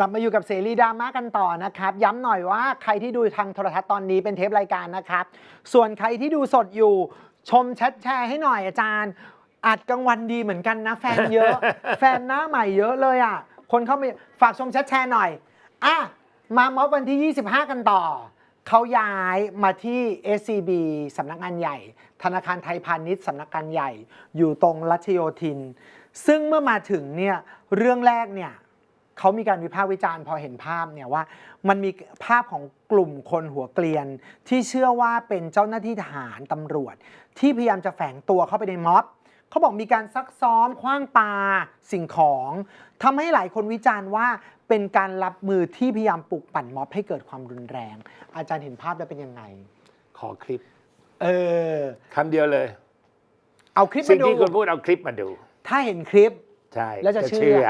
ลับมาอยู่กับเสรีดราม่ากันต่อนะครับ ย้ำหน่อยว่าใครที่ดูทางโทรทัศน์ตอนนี้เป็นเทปรายการนะครับ ส่วนใครที่ดูสดอยู่ชมแชทแชร์ให้หน่อยอาจารย์อัดกลางวันดีเหมือนกันนะ แฟนเยอะ แฟนหน้าใหม่เยอะเลยอะ คนเข้ามาฝากชมแชทแชร์หน่อยอะมาม็อบวันที่ 25 กันต่อเขาย้ายมาที่ SCB สำนักงานใหญ่ ธนาคารไทยพาณิชย์สำนักงานใหญ่ อยู่ตรงรัชโยธิน ซึ่งเมื่อมาถึงเนี่ยเรื่องแรกเนี่ย เขามีการวิพากษ์วิจารณ์พอเห็นภาพเนี่ยว่า มันมีภาพของกลุ่มคนหัวเกลียน ที่เชื่อว่าเป็นเจ้าหน้าที่ทหารตำรวจ ที่พยายามจะแฝงตัวเข้าไปในม็อบเขาบอกมีการซักซ้อมคว้างปาสิ่งของทำให้หลายคนวิจารณ์ว่าเป็นการรับมือที่พยายามปลุกปั่นม็อบให้เกิดความรุนแรง อาจารย์เห็นภาพแล้วเป็นยังไง ขอคลิป เออคำเดียวเลย เอาคลิปสิ่มางดูที่คุณพูดเอาคลิปมาดู ถ้าเห็นคลิปใช่แล้วจะเชื่อ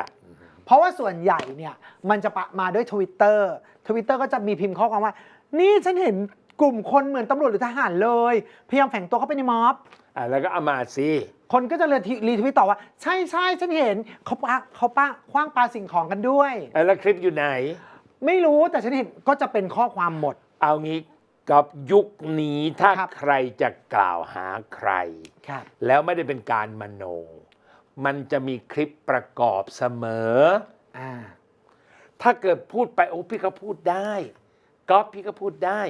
เพราะว่าส่วนใหญ่เนี่ยมันจะปะมาด้วย Twitter Twitter ก็จะมีพิมพ์ข้อความว่า นี่ฉันเห็นกลุ่มคนเหมือนตำรวจหรือทหารเลย พยายามแฝงตัวเข้าไปในม็อบ อะแล้วก็เอามาสิคนก็จะเลยรีทวิตต่อว่า ใช่ใช่ฉันเห็นเขาปาเขาปาคว้างปาสิ่งของกันด้วย อะแล้วคลิปอยู่ไหน ไม่รู้แต่ฉันเห็นก็จะเป็นข้อความหมด เอางี้กับยุคนี้ถ้าครับ ใครจะกล่าวหาใคร ครับ แล้วไม่ได้เป็นการมโน มันจะมีคลิปประกอบเสมออ่าถ้าเกิดพูดไปโอ้พี่ก็พูดได้ก๊อฟพี่ก็พูดได้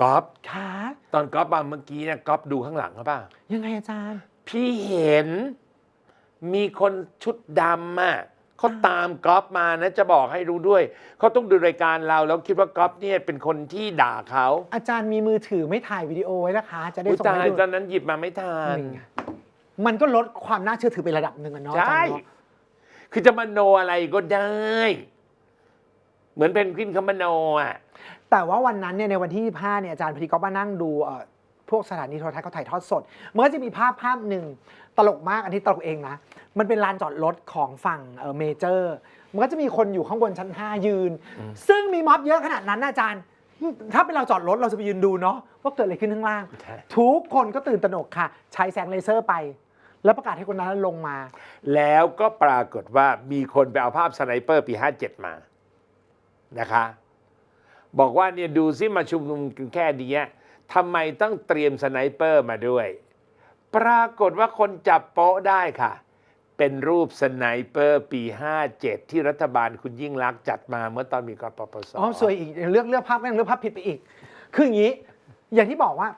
ก๊อฟค่ะตอนก๊อฟมาเมื่อกี้เนี่ยก๊อฟดูข้างหลังเขาป่ะยังไงอาจารย์ พี่เห็น มีคนชุดดำอะเขาตามก๊อฟมานะจะบอกให้รู้ด้วย เขาต้องดูรายการเราแล้วคิดว่าก๊อฟเนี่ยเป็นคนที่ด่าเขาอาจารย์มีมือถือไม่ถ่ายวิดีโอไว้นะคะ จะได้อุยส่งตายให้ดูตอนนั้นหยิบมาไม่ทันนี่ไง มันก็ลดความน่าเชื่อถือไประดับหนึ่งอะเนาะอาจาใช่ รย์เนาะคือจะมโนอะไรก็ได้ เหมือนเพนกวินเขามโนอะ แต่ว่าวันนั้นเนี่ยในวันที่25เนี่ยอาจารย์พอดีก็มานั่งดูเอ่อพวกสถานีโทรทัศน์เขาถ่ายทอดสดมันก็จะมีภาพภาพหนึ่งตลกมากอันนี้ตลกเองนะ มันเป็นลานจอดรถของฝั่งเอ่อเมเจอร์มันก็จะมีคนอยู่ข้างบนชั้น 5 ยืน ซึ่งมีม็อบเยอะขนาดนั้นนะอาจารย์ ถ้าเป็นเราจอดรถเราจะไปยืนดูเนาะว่าเกิดอะไรขึ้นข้างล่าง ใช่ ทุกคนก็ตื่นตระหนกค่ะ ใช้แสงเลเซอร์ไป แล้วประกาศให้คนนั้นลงมา แล้วก็ปรากฏว่ามีคนไปเอาภาพสไนเปอร์ปี 57 มานะคะ บอกว่าเนี่ยดูซิมาชุมนุมกันแค่นี้ทำไมต้องเตรียมสไนเปอร์มาด้วย ปรากฏว่าคนจับโป๊ะได้ค่ะ เป็นรูปสไนเปอร์ปี 57 ที่รัฐบาลคุณยิ่งรักษณ์จัดมาเมื่อตอนมีกปปสอ๋อสวยอีกเลือกเลือกภาพแม่งเลือกภาพผิดไปอีก คืออย่างนี้ อย่างที่บอกว่า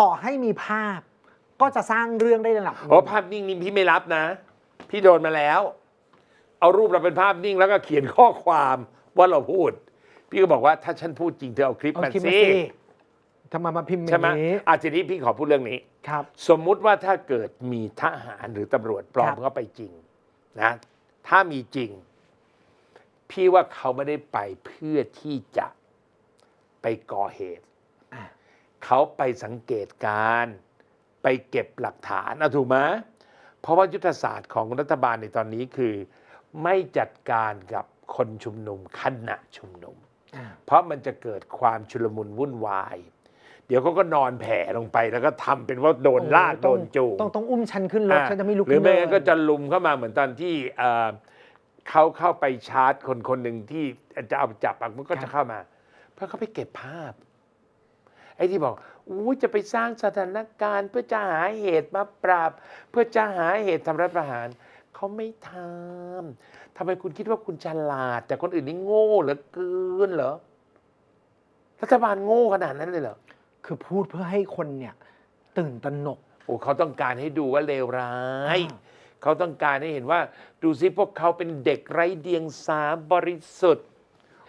ต่อให้มีภาพ ก็จะสร้างเรื่องได้ระดับหนึ่ง โอ้ภาพนิ่งนี่พี่ไม่รับนะ พี่โดนมาแล้ว เอารูปเราเป็นภาพนิ่งแล้วก็เขียนข้อความว่าเราพูด พี่ก็บอกว่าถ้าฉันพูดจริงเธอเอาคลิปเอามาคิดมาสิสิทำไมมาพิมพ์อใช่ย่าไหมงนี้อาทีนี้พี่ขอพูดเรื่องนี้ ครับ สมมุติว่าถ้าเกิดมีทหารหรือตำรวจปลอครัมบเข้าไปจริงนะ ถ้ามีจริง พี่ว่าเขาไม่ได้ไปเพื่อที่จะไปก่อเหตุ อะเขาไปสังเกตการณ์ ไปเก็บหลักฐานนะถูกไหมเพราะว่ายุทธศาสตร์ของรัฐบาลในตอนนี้คือ ไม่จัดการกับคนชุมนุมขณะชุมนุมอะเพราะมันจะเกิดความชุลมุนวุ่นวาย เดี๋ยวเขาก็นอนแผ่ลงไปแล้วก็ทำเป็นว่าโดนลากต้โดองนจูงต้องต้องอุ้มฉันขึ้นรถอ่าฉันจะไม่ลุกหรือขึ้นไม่เดิงั้นก็จะลุมเข้ามาเหมือนตอนที่เอ่อเขาเข้าไปชาร์จคนคนหนึ่งที่จะเอาจับอะมันก็จะเข้ามา เพราะเขาไปเก็บภาพ ไอ้ที่บอกอู้จะไปสร้างสถานการณ์เพื่อจะหาเหตุมาปราบ เพื่อจะหาเหตุทำรัฐประหารเขาไม่ทำทำไมคุณคิดว่าคุณฉลาด แต่คนอื่นนี่โง่เหลือเกินเหรอรัฐบาลโง่ขนาดนั้นเลยเหรอคือพูดเพื่อให้คนเนี่ยตื่นตระหนกโอ้เขาต้องการให้ดูว่าเลวร้ายอ่าเขาต้องการให้เห็นว่า ดูซิพวกเขาเป็นเด็กไร้เดียงสาบริสุทธิ์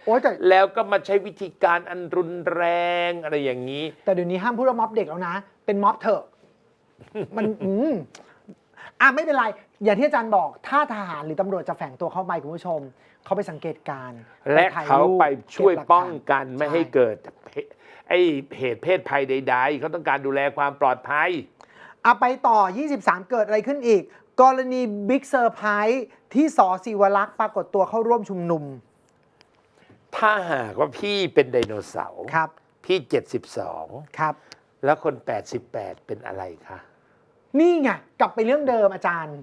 โอ้ยแต่แล้วก็มาใช้วิธีการอันรุนแรงอะไรอย่างนี้ แต่เดี๋ยวนี้ห้ามพูดว่าม็อบเด็กแล้วนะ เป็นม็อบเถอะ มันอืมอะไม่เป็นไร อย่างที่อาจารย์บอก ถ้าทหารหรือตำรวจจะแฝงตัวเข้าไปคุณผู้ชม เขาไปสังเกตการณ์และถ่ยเขารูไปช่วยเก็บหลัฐาป้องกันไม่ให้ช่เกิดไอ้เหตุเพศภัยใด ๆ เขาต้องการดูแลความปลอดภัยอะไปต่อ 23 เกิดอะไรขึ้นอีก กรณีบิ๊กเซอร์ไพรส์ที่สอศิวลักษณ์ปรากฏตัวเข้าร่วมชุมนุม ถ้าหากว่าพี่เป็นไดโนเสาร์ครับ พี่ 72 ครับ แล้วคน 88 เป็นอะไรคะ นี่ไงกลับไปเรื่องเดิมอาจารย์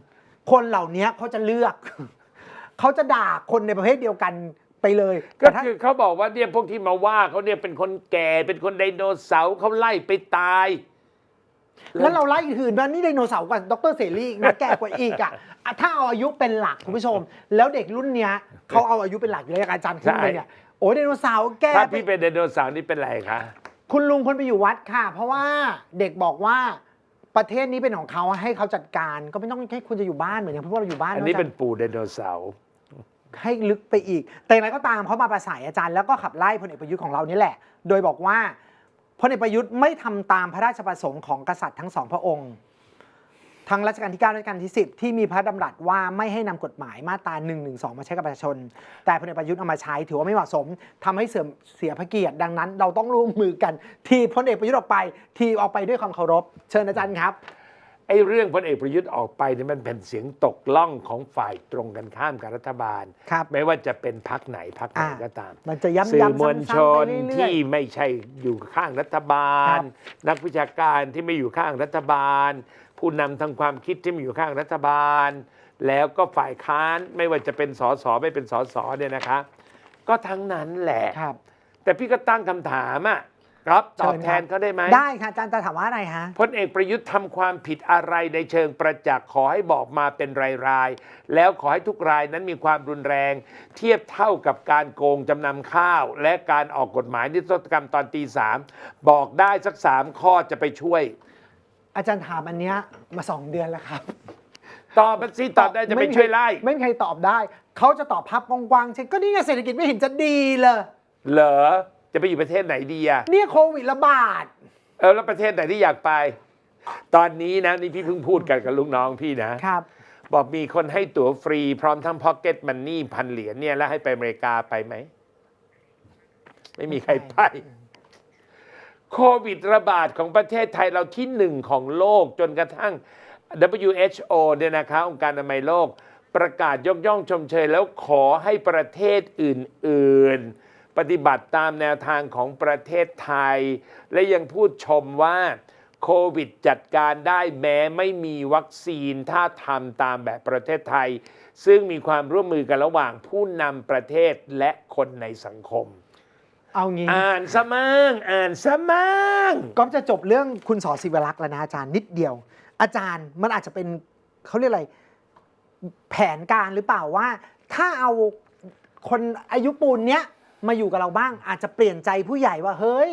คนเหล่านี้เขาจะเลือก เขาจะด่าคนในประเภทเดียวกันไปไปเลยก็แต่ถ้าคือเขาบอกว่าเนี่ยพวกที่มาว่าเขาเนี่ยเป็นคนแก่เป็นคนไดโนเสาร์เขาไล่ไปตาย แล้วเราไล่หืนมานี่ไดโนเสาร์กับดรเสรีอีกนะแก่กว่าอีกอะอะ ถ้าเอาอายุเป็นหลักคุณผู้ชม แล้วเด็กรุ่นเนี้ยเขาเอาอายุเป็นหลักอยู่แล้วอย่างอาจารย์ขึ้นไปเนี่ยโอ้ยไดโนเสาร์แก่ถ้าไปพี่เป็นไดโนเสาร์นี่เป็นไรคะ คุณลุงคนไปอยู่วัดค่ะ เพราะว่าเด็กบอกว่าประเทศนี้เป็นของเขาให้เขาจัดการก็ไม่ต้องให้คุณจะอยู่บ้านเหมือนอย่างพวกเราอยู่บ้านอันนี้ะ เป็นปู่ไดโนเสาร์ ให้ลึกไปอีก แต่อย่างไรก็ตามเขามาประสายอาจารย์แล้วก็ขับไล่พลเอกประยุทธ์ของเรานี่แหละ โดยบอกว่า พลเอกประยุทธ์ไม่ทำตามพระราชประสงค์ของกษัตริย์ทั้งสองพระองค์ทั้งรัชกาลที่ 9 รัชกาลที่ 10 ที่มีพระดำรัสว่าไม่ให้นำกฎหมายมาตรา1นึมาใช้กับประชาชน แต่พลเอกประยุทธ์เอามาใช้ถือว่าไม่เหมาะสมทำให้เสื่อมเสียพระเกียรติดังนั้น เราต้องร่วมมือกัน ทีพลเอกประยุทธ์ออกไป ทีออกไปด้วยความเคารพ เชิญอาจารย์ครับ ไอ้เรื่องพลเอกประยุทธ์ออกไปเนี่ยมันเป็นเสียงตกล่องของฝ่ายตรงกันข้ามกับรัฐบาล ครับ ไม่ว่าจะเป็นพักไหนพักไหนอ่า ก็ตาม มันจะย้ำๆสื่อมวลชซ้ำๆไปนเรื่อยๆที่ไม่ใช่อยู่ข้างรัฐบาครัลบนักวิชาการที่ไม่อยู่ข้างรัฐบาล ผู้นำทางความคิดที่ไม่อยู่ข้างรัฐบาล แล้วก็ฝ่ายค้านไม่ว่าจะเป็นสสไม่เป็นสสเนี่ยนะคะ ก็ทั้งนั้นแหละครับ แต่พี่ก็ตั้งคำถามอะ ครับตอบแทนเขาได้ไหมได้ค่ะอาจารย์จะถามว่าอะไรฮะพลเอกประยุทธ์ทำความผิดอะไรในเชิงประจักษ์ขอให้บอกมาเป็นรายๆแล้วขอให้ทุกรายนั้นมีความรุนแรง เทียบเท่ากับการโกงจำนำข้าว และการออกกฎหมายนิรโทษกรรมตอนตีสามบอกได้สักสามข้อจะไปช่วย อาจารย์ถามอันเนี้ยมาสองเดือนแล้วครับ ตอบมันสิตอบได้จะไปม่มีช่วยไล่ไม่มีใครตอบได้ เขาจะตอบภาพกว้างๆเช่นก็นี่ไงเศรษฐกิจไม่เห็นจะดีเลยเหรอ จะไปอยู่ประเทศไหนดีอะเนี่ยโควิดระบาด เออแล้วประเทศไหนที่อยากไป ตอนนี้นะนี่พี่เพิ่งพูดกันกับลูกน้องพี่นะ ครับ บอกมีคนให้ตั๋วฟรีพร้อมทั้งพ็อกเก็ตมันนี่พันเหรียญเนี่ยแล้วให้ไปอเมริกาไปไหม ไม่มีใครไป โควิดระบาดของประเทศไทยเราที่หนึ่งของโลกจนกระทั่ง WHO เนี่ยนะคะองค์การอนามัยโลก ประกาศยกย่องชมเชยแล้วขอให้ประเทศอื่น ๆ ปฏิบัติตามแนวทางของประเทศไทย และยังพูดชมว่าโควิดจัดการได้แม้ไม่มีวัคซีนถ้าทำตามแบบประเทศไทย ซึ่งมีความร่วมมือกันระหว่างผู้นำประเทศและคนในสังคม เอางี้อ่านสมั่งอ่านสมั่งก็จะจบเรื่องคุณสอศิวรักษ์แล้วนะอาจารย์นิดเดียว อาจารย์มันอาจจะเป็นเขาเรียกอะไร แผนการหรือเปล่าว่า ถ้าเอาคนอายุปูนเนี้ย มาอยู่กับเราบ้าง อาจจะเปลี่ยนใจผู้ใหญ่ว่าเฮ้ย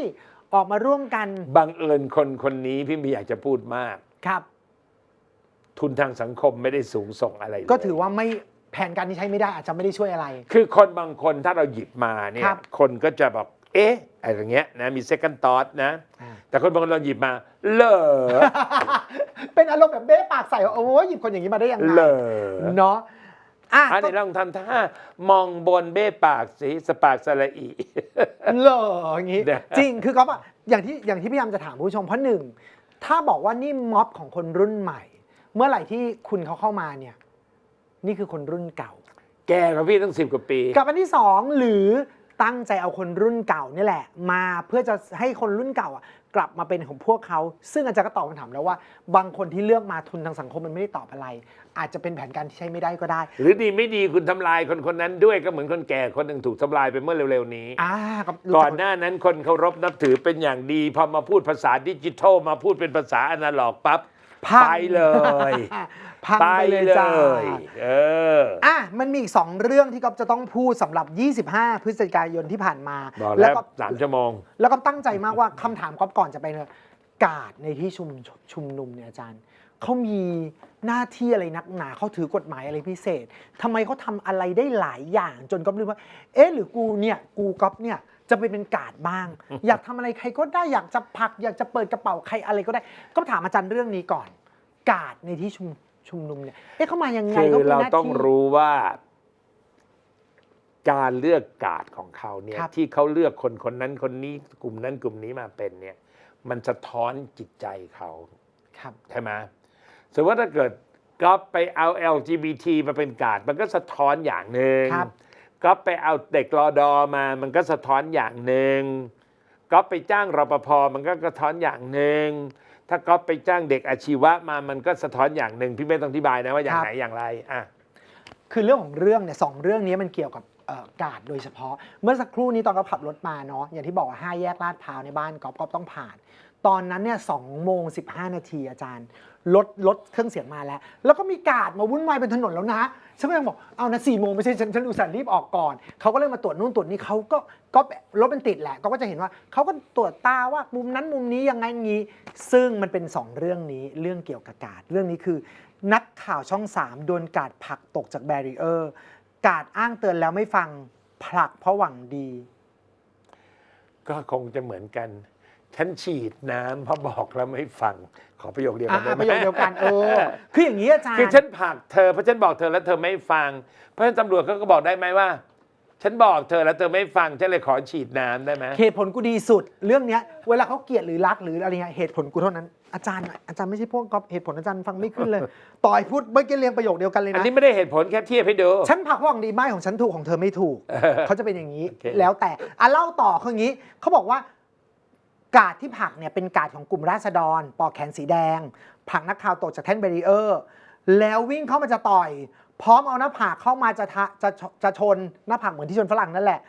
ออกมาร่วมกันบังเอิญคนคนนี้พี่ไม่อยากจะพูดมาก ครับ ทุนทางสังคมไม่ได้สูงส่งอะไรเลยก็ถือว่าไม่แผนการที่ใช้ไม่ได้อาจจะไม่ได้ช่วยอะไร คือคนบางคนถ้าเราหยิบมาเนี่คยรับคนก็จะแบบเอ๊ะอะไรอย่างเงี้ยนะมี second thought นะ อ่า แต่คนบางคนเราหยิบมาเหลอเป็นอารมณ์แบบเบ้ปากใส่ว่าโอ้ยหยิบคนอย่างนี้มาได้ยังไง เหลอ เนาะ อะอันนี้ลองทำท่ามองบนเบ้ปากสิสปากสระอี เหรออย่างนี้เนี่ยจริงคือเขาบอกอย่างที่อย่างที่พยายามจะถามผู้ชมเพราะหนึ่ง ถ้าบอกว่านี่ม็อบของคนรุ่นใหม่ เมื่อไหร่ที่คุณเขาเข้ามาเนี่ย นี่คือคนรุ่นเก่า แกกับพี่ตั้งสิบกว่าปี กับอันที่สองหรือ ตั้งใจเอาคนรุ่นเก่านี่แหละ มาเพื่อจะให้คนรุ่นเก่าอะกลับมาเป็นของพวกเขา ซึ่งอาจารย์ก็ตอบคำถามแล้วว่า บางคนที่เลือกมาทุนทางสังคมมันไม่ได้ตอบอะไร อาจจะเป็นแผนการที่ใช้ไม่ได้ก็ได้ หรือดีไม่ดีคุณทำลายคนคนนั้นด้วยก็เหมือนคนแก่คนหนึ่งถูกทำลายไปเมื่อเร็วๆนี้ อ่ากับก่อนหน้านั้นคนเคารพนับถือเป็นอย่างดี พอมาพูดภาษาดิจิทัลมาพูดเป็นภาษาอนาล็อกปั๊บ พังไปเลยพังไปเลยจ้าเอออะมันมีอีก2เรื่องที่ก๊อฟจะต้องพูดสำหรับ 25 พฤศจิกายนที่ผ่านมาบอกแล้วก็สามชั่วโมง แล้วก็ตั้งใจมากว่าคำถามก๊อฟก่อนจะไปเนี่ยกาดในที่ชุมชุมนุมเนี่ยอาจารย์เขามีหน้าที่อะไรนักหนาเขาถือกฎหมายอะไรพิเศษทำไมเขาทำอะไรได้หลายอย่าง จนก๊อฟรู้ว่า เอ๊ะหรือกูเนี่ยกูก๊อฟเนี่ย จะไปเป็นกาดบ้าง อยากทำอะไรใครก็ได้อยากจะผลัก อยากจะเปิดกระเป๋าใครอะไรก็ได้ ก็ถามอาจารย์เรื่องนี้ก่อน กาดในที่ชุมชุมนุมเนี่ยเอ๊ะเขามายังไงคือขมีเราหน้ต้องที่รู้ว่า การเลือกกาดของเขาเนี่ย ครับ ที่เขาเลือกคนคนนั้นคนนี้กลุ่มนั้นกลุ่มนี้มาเป็นเนี่ย มันสะท้อนจิตใจเขาครับ ใช่ไหมสมมติว่าถ้าเกิดก็ไปเอา LGBT มาเป็นกาดมันก็สะท้อนอย่างหนึ่งครับ ก็ไปเอาเด็กรอดอมา มันก็สะท้อนอย่างหนึ่งก็ไปจ้างรปภมันก็สะท้อนอย่างหนึ่งถ้าก็ไปจ้างเด็กอาชีวะมามันก็สะท้อนอย่างหนึ่งพี่ไม่ต้องอธิบายนะว่าอย่างไหนอย่างไรอะคือเรื่องของเรื่องเนี่ยสองเรื่องนี้มันเกี่ยวกับเอ่ออ่อกาดโดยเฉพาะ เมื่อสักครู่นี้ตอนเราขับรถมาเนาะอย่างที่บอกว่าห้าแยกลาดพร้าวในบ้านก๊อฟก๊อฟต้องผ่าน ตอนนั้นเนี่ยสองโมงสิบห้านาทีอาจารย์ รถรถเครื่องเสียงมาแล้ว แล้วก็มีกาดมาวุ่นวายเป็นถนนแล้วนะ ฉันก็ยังบอก เอานะสี่โมงไม่ใช่ฉันฉันอุตส่าห์รีบออกก่อน เขาก็เลยมาตรวจนู่นตรวจนี่เขาก็ก็รถเป็นติดแหละก็ก็จะเห็นว่าเขาก็ตรวจตาว่ามุมนั้นมุมนี้ยังไงงี้ ซึ่งมันเป็นสองเรื่องนี้เรื่องเกี่ยวกับกาดเรื่องนี้คือ นักข่าวช่องสามโดนกาดผลักตกจากแบรีเออร์กาดอ้างเตือนแล้วไม่ฟังผลักเพราะหวังดี ก็คงจะเหมือนกัน ฉันฉีดน้ำเพราะบอกแล้วไม่ฟัง ขอประโยคเดียวกัอะนได้อะไหม ประโยคเดียวกันเออ คืออย่างนี้อาจารย์ คือฉันผลักเธอเพราะฉันบอกเธอแล้วเธอไม่ฟัง เพราะฉะนั้นตำรวจเขาก็บอกได้ไหมว่า ฉันบอกเธอแล้วเธอไม่ฟังฉันเลยขอฉีดน้ำได้ไหมเหตุผลกูดีสุด เรื่องเนี้ยเวลาเขาเกลียดหรือรักหรืออะไรเงี้ยเหตุผลกูเท่านั้นอาจารย์อาจารย์ไม่ใช่พวกก๊อปเหตุผลอาจารย์ฟังไม่ขึ้นเลย ต่อยพูดเมื่อกี้เรียงประโยคเดียวกันเลยอันนะนี้ไม่ได้เหตุผลแค่เทียบให้ดู ฉันผลักเพราะหวังดีไม่ของฉันถูกของเธอไม่ถูกเออเขาจะเป็นอย่างนี้ โอเค แล้วแต่อะเล่าต่อคืออย่างนี้เขาบอกว่า กาดที่ผลักเนี่ยเป็นกาดของกลุ่มราษฎร ปอกแขนสีแดงผลักนักข่าวตกจากแท่นเบรีเออร์ แล้ววิ่งเข้ามาจะต่อย พร้อมเอาหน้าผากเข้ามาจะทะจะจะชนหน้าผากเหมือนที่ชนฝรั่งนั่นแหละ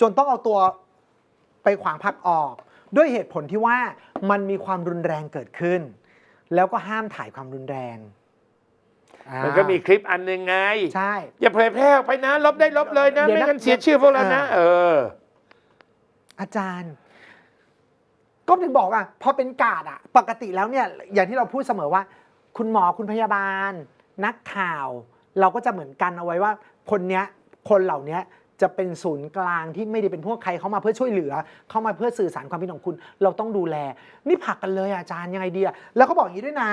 จนต้องเอาตัวไปขวางผลักออก ด้วยเหตุผลที่ว่ามันมีความรุนแรงเกิดขึ้น แล้วก็ห้ามถ่ายความรุนแรงอ่ามันก็มีคลิปอันหนึ่งไง ใช่ อย่าเผยแพร่ออกไปนะ ลบได้ลบเลยนะเดี๋ยวไม่นะงั้นเสียชื่อพวกเรานะ เอเอออาจารย์ ก็ถึงบอกอะพอเป็นกาดอะ ปกติแล้วเนี่ยอย่างที่เราพูดเสมอว่า คุณหมอคุณพยาบาล นักข่าว เราก็จะเหมือนกันเอาไว้ว่าคนเนี้ยคนเหล่านี้จะเป็นศูนย์กลางที่ไม่ได้เป็นพวกใครเข้ามาเพื่อช่วยเหลือ เข้ามาเพื่อสื่อสารความคิดของคุณ เราต้องดูแล นี่ผลักกันเลยอาจารย์ยังไงดีอะแล้วเขาบอกอย่างนี้ด้วยนะ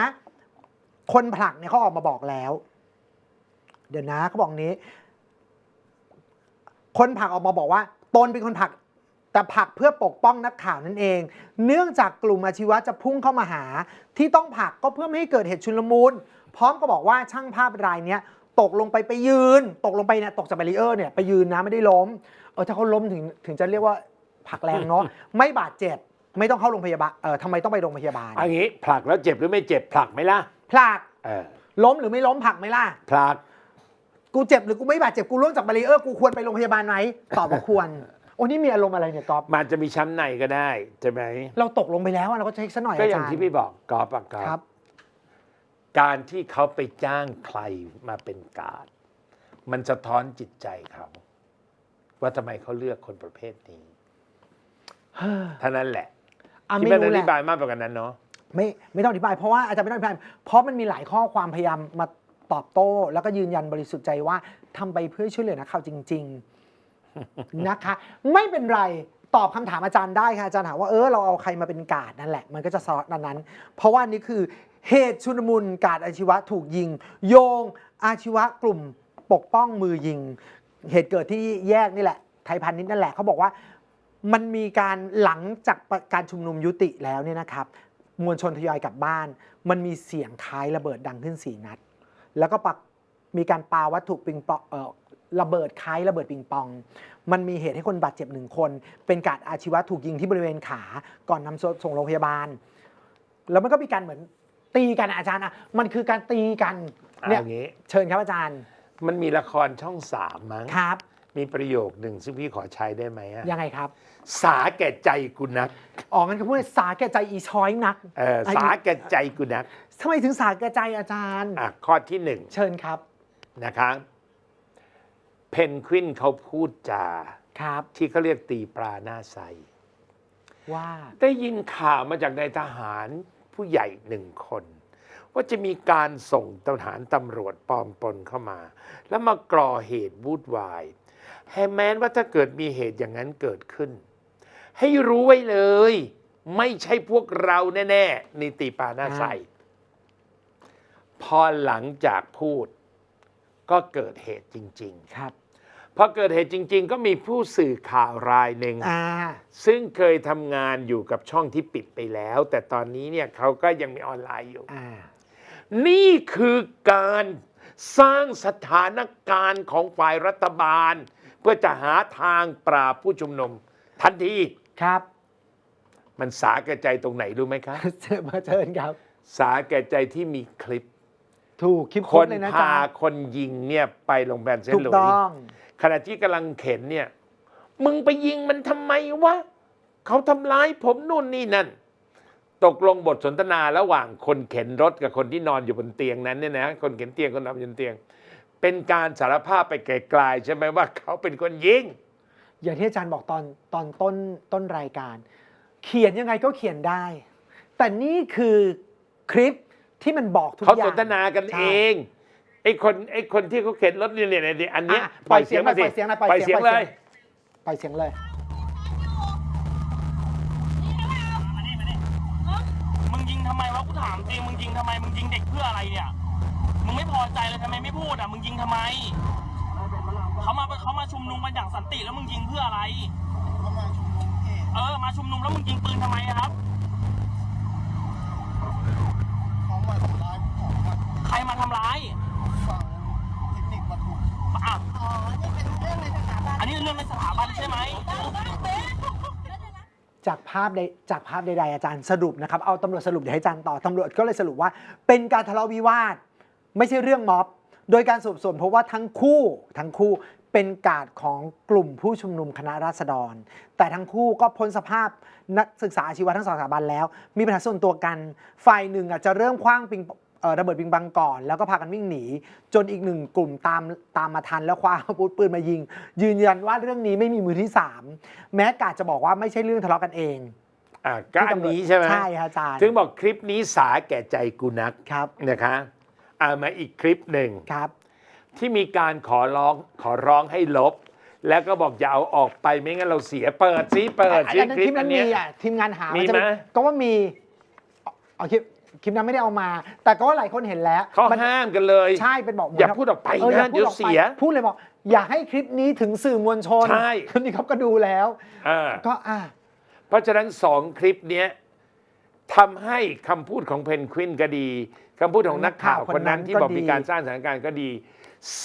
คนผลักเนี่ยเขาออกมาบอกแล้ว เดี๋ยวนะเขาบอกนี้ คนผลักออกมาบอกว่า ตนเป็นคนผลัก แต่ผลักเพื่อปกป้องนักข่าวนั่นเอง เนื่องจากกลุ่มอาชีวะจะพุ่งเข้ามาหา ที่ต้องผลักก็เพื่อไม่ให้เกิดเหตุชุลมุนพร้อมก็บอกว่าช่างภาพรายเนี้ยตกลงไปไปยืน ตกลงไปเนี่ยตกจากแบรีเออร์เนี่ยไปยืนนะไม่ได้ล้มเออถ้าเขาล้มถึงถึงจะเรียกว่าผลักแรงเนาะไม่บาดเจ็บไม่ต้องเข้าโรงพยาบาลเออทำไมต้องไปโรงพยาบาลอันนี้ผลักแล้วเจ็บหรือไม่เจ็บผลักไหมล่ะผลักเออล้มหรือไม่ล้มผลักไหมล่ะผลักกูเจ็บหรือกูไม่บาดเจ็บกูล่วงจากแบรีเออร์กูควรไปโรงพยาบาลไหมตอบว่าควร โอ้นี่มีอารมณ์อะไรเนี่ยก๊อฟมันจะมีช้ำในก็ได้ใช่ไหมเราตกลงไปแล้วอะเราก็เช็คซะหน่อยก็อาอย่างจารย์ที่พี่บอกกอล์ฟอะกอล์ฟครับ การที่เขาไปจ้างใครมาเป็นการดมันสะท้อนจิตใจเขา ว่าทำไมเขาเลือกคนประเภทนี้เฮ้อเท่านั้นแหละอะที่ไม่ไม่ต้องรู้อแหธิละบายมากกว่านั้นเนาะ ไม่ไม่ต้องอธิบายเพราะว่าอาจารย์ไม่ต้องอธิบายเพราะมันมีหลายข้อความพยายามมาตอบโต้ แล้วก็ยืนยันบริสุทธิ์ใจว่าทำไปเพื่อช่วยเหลือนักข่าวจริง ๆ นะคะ ไม่เป็นไรตอบคำถามอาจารย์ได้ค่ะอาจารย์ถามว่าเออเราเอาใครมาเป็นกาดนั่นแหละ มันก็จะซอสนั้นนั้น เพราะว่านี่คือเหตุชุลมุนกาดอาชีวะถูกยิง โยงอาชีวะกลุ่มปกป้องมือยิง เหตุเกิดที่แยกนี่แหละ ไทยพาณิชย์นั่นแหละเขาบอกว่ามันมีการหลังจากการชุมนุมยุติแล้วเนี่ยนะครับ มวลชนทยอยกลับบ้าน มันมีเสียงคล้ายระเบิดดังขึ้นสี่นัด แล้วก็ปักมีการปาวัตถุปิงปองเอ่อ ระเบิดคล้ายระเบิดปิงปอง มันมีเหตุให้คนบาดเจ็บหนึ่งคน เป็นการอาชีวะถูกยิงที่บริเวณขาก่อนนำส่งโรงพยาบาล แล้วมันก็มีการเหมือนตีกันอะอาจารย์อะมันคือการตีกันเนี่ยเอางี้ เชิญครับอาจารย์มันมีละครช่องสามมั้ง ครับ มีประโยคหนึ่งซึ่งพี่ขอใช้ได้ไหมอะยังไงครับสาแก่ใจกูนักอ๋องั้นเขาพูดว่าสาแก่ใจอีช้อยนักเออสาแก่ใจกูนักทำไมถึงสาแก่ใจอาจารย์ อะข้อที่หนึ่งเชิญครับนะคะเพนกวินเขาพูดจาครับ ที่เขาเรียกตีปลาหน้าใส ว่าได้ยินข่าวมาจากนายทหารผู้ใหญ่หนึ่งคน ว่าจะมีการส่งทหารตำรวจปลอมปนเข้ามา แล้วมาก่อเหตุวุ่นวายให้แม้นว่าถ้าเกิดมีเหตุอย่างนั้นเกิดขึ้น ให้รู้ไว้เลย ไม่ใช่พวกเราแน่ๆนี่ตีปลาหน้าใสพอหลังจากพูด ก็เกิดเหตุจริงครับๆ พอเกิดเหตุจริง ๆ ก็มีผู้สื่อข่าวรายหนึ่ง อ่า ซึ่งเคยทำงานอยู่กับช่องที่ปิดไปแล้ว แต่ตอนนี้เนี่ยเขาก็ยังมีออนไลน์อยู่ อ่า นี่คือการสร้างสถานการณ์ของฝ่ายรัฐบาล เพื่อจะหาทางปราบผู้ชุมนุม ทันที ครับ มันสาแก่ใจตรงไหนรู้ไหมครับ เชิญมาเชิญครับ สาแก่ใจที่มีคลิป ถูกคลิปคโค้ดนเลยนะพาจ๊ะคนยิงเนี่ยไปโรงพยาบาลเซนถูต์กหลุยต้องส์ ขณะที่กำลังเข็นเนี่ยมึงไปยิงมันทำไมวะเขาทำร้ายผมนู่นนี่นั่น ตกลงบทสนทนาระหว่างคนเข็นรถกับคนที่นอนอยู่บนเตียงนั้นเนี่ยนะคนเข็นเตียงคนนอนอยู่บนเตียง เป็นการสารภาพไปไกลๆใช่ไหมว่าเขาเป็นคนยิงอย่างที่อาจารย์บอกตอนตอนต้นต้นรายการ เขียนยังไงก็เขียนได้ แต่นี่คือคลิปที่มันบอกทุกอเขาย่างสนทนากันใช่เองไอ้คนไอ้คนที่เขาเข็นรถเนี่ยเนี่ยเนี่ยอันเนี้ยอะปล่อยเสียงหน่อยสิปล่อยเสียงหน่อยปล่ปล่ออยยเสีเสียยงงเลยปล่อยเสียงเลย มานี่มานี่มึงยิงทำไมวะกูถามจริงมึงยิงทำไมมึงยิงเด็กเพื่ออะไรเนี่ย มึงไม่พอใจเลยทำไมไม่พูดอะ มึงยิงทำไม เขามาเขามาชุมนุมกันอย่างสันติแล้วมึงยิงเพื่ออะไรเขามาชุมนุมที่เออ มาชุมนุมแล้วมึงยิงปืนทำไมอะครับ เขามาทำร้ายพวกผมอะ ใครมาทำร้าย ฝั่งเทคนิคปทุม อะ อ๋อ นี่เป็นเรื่องในสถาบัน อันนี้เรื่องในสถาบันใช่ไหม จาพใดจากภาพใดๆอาจารย์สรุปนะครับเอาตำรวจสรุปเดี๋ยวให้อาจารย์ต่อตำรวจก็เลยสรุปว่า เป็นการทะเลาะวิวาท ไม่ใช่เรื่องม็อบ โดยการสืบสวนพบว่าทั้งคู่ทั้งคู่เป็นกาดของกลุ่มผู้ชุมนุมคณะราษฎร แต่ทั้งคู่ก็พ้นสภาพนักศึกษาอาชีวะทั้งสองสถาบันแล้ว มีปัญหาส่วนตัวกัน ฝ่ายหนึ่งอาจจะเริ่มคว้างปิง ระเบิดปิงปังก่อน แล้วก็พากันวิ่งหนี จนอีกหนึ่งกลุ่มตามตามมาทันแล้วคว้าอาวุธปืนมายิง ยืนยันว่าเรื่องนี้ไม่มีมือที่สามแม้กาดจะบอกว่าไม่ใช่เรื่องทะเลาะกันเองอะก็อันนี้ใช่ไหมใช่ครับอาจารย์ถึงบอกคลิปนี้สาแก่ใจกูนักครับนะคะเอามาอีกคลิปหนึ่งครับ ที่มีการขอร้องขอร้องให้ลบ แล้วก็บอกอย่าเอาออกไปไม่งั้นเราเสียเปิดซิเปิดอันซินั้นคลิคลิปปอันั้นนเนี้มีย อะทีมงานหามีจะไหม ก็ว่ามีเอาคลิป คลิปนั้นไม่ได้เอามา แต่ก็ว่าหลายคนเห็นแล้วเขามันห้ามกันเลย ใช่เป็นบอกเหมืนอย่าพูดออกไปเอออย่านะพูดเดี๋ยวออกไปเสีย พูดเลยบอกอย่าให้คลิปนี้ถึงสื่อมวลชนใช่คนนี้เขาก็ดูแล้ว อ่าก็อะ เพราะฉะนั้นสองคลิปเนี้ยทำให้คำพูดของเพนกวินก็ดีคำพูดของนักข่าวคนนั้นที่บอกมีการสร้างสถานการณ์ก็ดี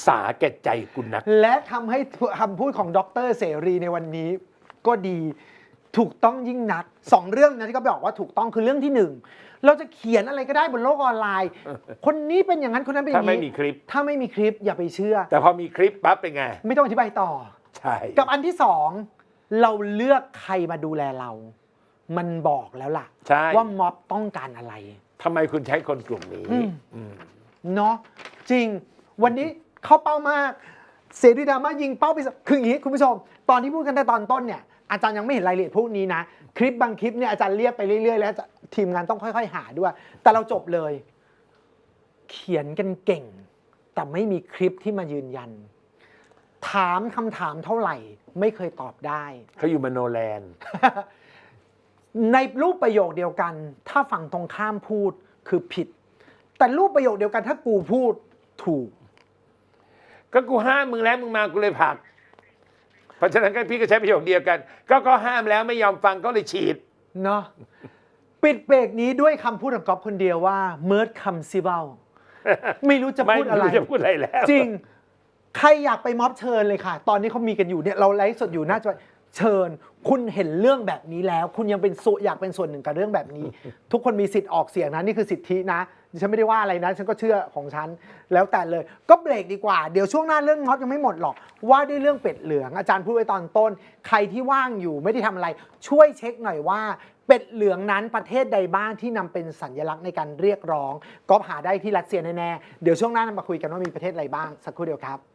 สาแก่ใจกูนัก และทำให้คำพูดของดรเสรีในวันนี้ก็ดีถูกต้องยิ่งนักสองเรื่องนะที่เขาบอกว่าถูกต้องคือเรื่องที่หนึ่ง เราจะเขียนอะไรก็ได้บนโลกออนไลน์ คนนี้เป็นอย่างนั้นคนนั้นเป็นอถ้าย่างไม่นี้มีคลิป ถ้าไม่มีคลิปอย่าไปเชื่อ แต่พอมีคลิปปั๊บเป็นไง ไม่ต้องอธิบายต่อ ใช่ กับอันที่สองเราเลือกใครมาดูแลเรา มันบอกแล้วล่ะ ใช่ ว่าม็อบต้องการอะไร ทำไมคุณใช้คนกลุ่มนี้อืม อืมเนาะจริง วันนี้เข้าเป้ามาก เสรีดราม่ายิงเป้าไปสักคืออย่างนี้คุณผู้ชม ตอนที่พูดกันแต่ตอนต้นเนี่ยอาจารย์ยังไม่เห็นรายละเอียดพวกนี้นะ คลิปบางคลิปเนี่ยอาจารย์เรียกไปเรื่อยๆแล้ว ทีมงานต้องค่อย ๆ หาด้วย แต่เราจบเลย เขียนกันเก่ง แต่ไม่มีคลิปที่มายืนยัน ถามคำถามเท่าไหร่ ไม่เคยตอบได้ เขาอยู่มโนแลนด์ ในรูปประโยคเดียวกัน ถ้าฝั่งตรงข้ามพูดคือผิด แต่รูปประโยคเดียวกันถ้ากูพูดถูก ก็กูห้ามมึงแล้วมึงมากูเลยผลัก เพราะฉะนั้นก็พี่ก็ใช้ประโยคเดียวกัน ก็ก็ห้ามแล้วไม่ยอมฟังก็เลยฉีด เนาะ ปิดเบรกนี้ด้วยคำพูดของก๊อฟคนเดียวว่าเมิร์ดคำซิเบลไม่รู้จะไม่พูดอะไรรู้จะพูดอะไรแล้ว จริง ใครอยากไปม็อบเชิญเลยค่ะ ตอนนี้เขามีกันอยู่เนี่ยเราไลฟ์สดอยู่หน่าจะเชิญ คุณเห็นเรื่องแบบนี้แล้ว คุณยังเป็นส่วนอยากเป็นส่วนหนึ่งกับเรื่องแบบนี้ ทุกคนมีสิทธิ์ออกเสียงนะนี่คือสิทธินะดิฉันไม่ได้ว่าอะไรนะ ฉันก็เชื่อของฉัน แล้วแต่เลยก็เบรกดีกว่า เดี๋ยวช่วงหน้าเรื่องม็อบยังไม่หมดหรอก ว่าด้วยเรื่องเป็ดเหลืองอาจารย์พูดไว้ตอนต้น ใครที่ว่างอยู่ไม่ได้ทำอะไร ช่วยเช็คหน่อยว่า เป็ดเหลืองนั้นประเทศใดบ้างที่นำเป็นสัญลักษณ์ในการเรียกร้องก็หาได้ที่รัสเซียแน่ๆเดี๋ยวช่วงหน้านำมาคุยกันว่ามีประเทศอะไรบ้างสักครู่เดียวครับ